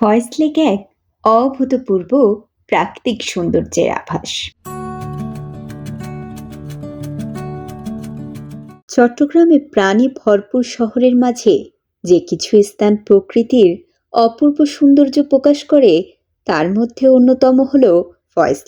Faiz lake এক অভূতপূর্ব প্রাকৃতিক সৌন্দর্যের আভাস। চট্টগ্রামে প্রাণী ভরপুর শহরের মাঝে যে কিছু স্থান প্রকৃতির অপূর্ব সৌন্দর্য প্রকাশ করে, তার মধ্যে অন্যতম হল ফয়েজ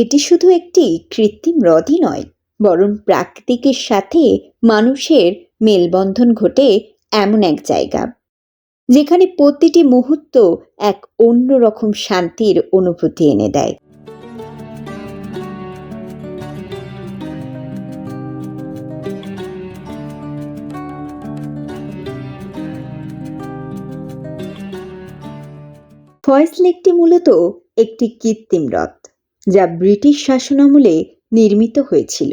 এটি শুধু একটি কৃত্রিম হ্রদই নয়, বরং প্রাকৃতিকের সাথে মানুষের মেলবন্ধন ঘটে এমন এক জায়গা, যেখানে প্রতিটি মুহূর্ত এক অন্যরকম শান্তির অনুভূতি এনে দেয়। ফয়েস লেকটি মূলত একটি কৃত্রিম হ্রদ। যা ব্রিটিশ শাসনামলে নির্মিত হয়েছিল।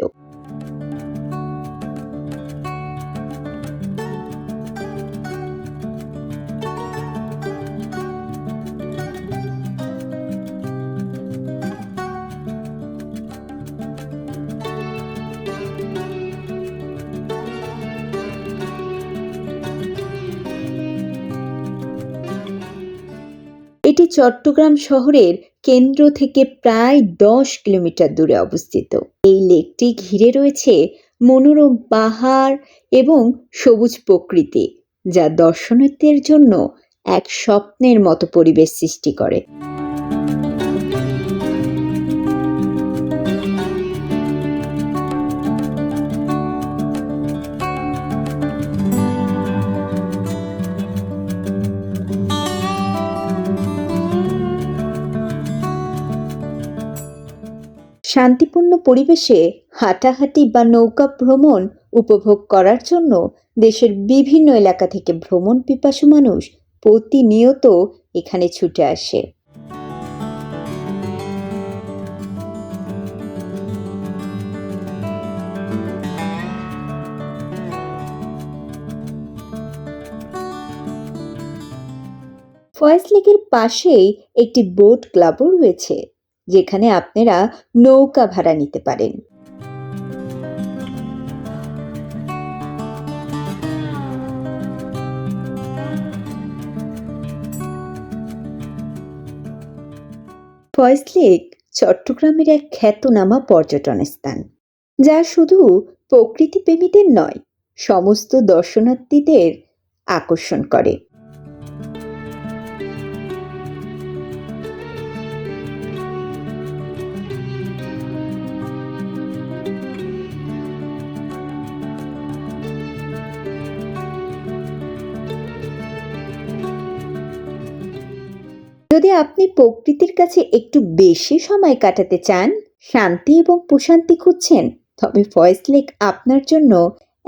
এটি চট্টগ্রাম শহরের কেন্দ্র থেকে প্রায় দশ কিলোমিটার দূরে অবস্থিত। এই লেকটি ঘিরে রয়েছে মনোরম পাহাড় এবং সবুজ প্রকৃতি, যা দর্শনার্থীর জন্য এক স্বপ্নের মতো পরিবেশ সৃষ্টি করে। শান্তিপূর্ণ পরিবেশে হাঁটাহাঁটি বা নৌকা ভ্রমণ উপভোগ করার জন্য দেশের বিভিন্ন এলাকা থেকে ভ্রমণ পিপাসু মানুষ প্রতিনিয়ত এখানে ছুটে আসে। ফয়েজ লেকের পাশেই একটি বোট ক্লাবও রয়েছে। যেখানে আপনারা নৌকা ভাড়া নিতে পারেন। ফয়েজ লেক চট্টগ্রামের এক খ্যাতনামা পর্যটন স্থান, যা শুধু প্রকৃতি প্রেমীদের নয়, সমস্ত দর্শনার্থীদের আকর্ষণ করে। যদি আপনি প্রকৃতির কাছে একটু বেশি সময় কাটাতে চান, শান্তি এবং প্রশান্তি খুঁজছেন, তবে ফয়েস লেক আপনার জন্য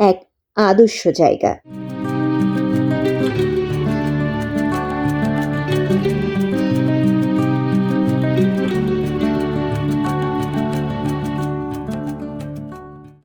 এক আদর্শ জায়গা।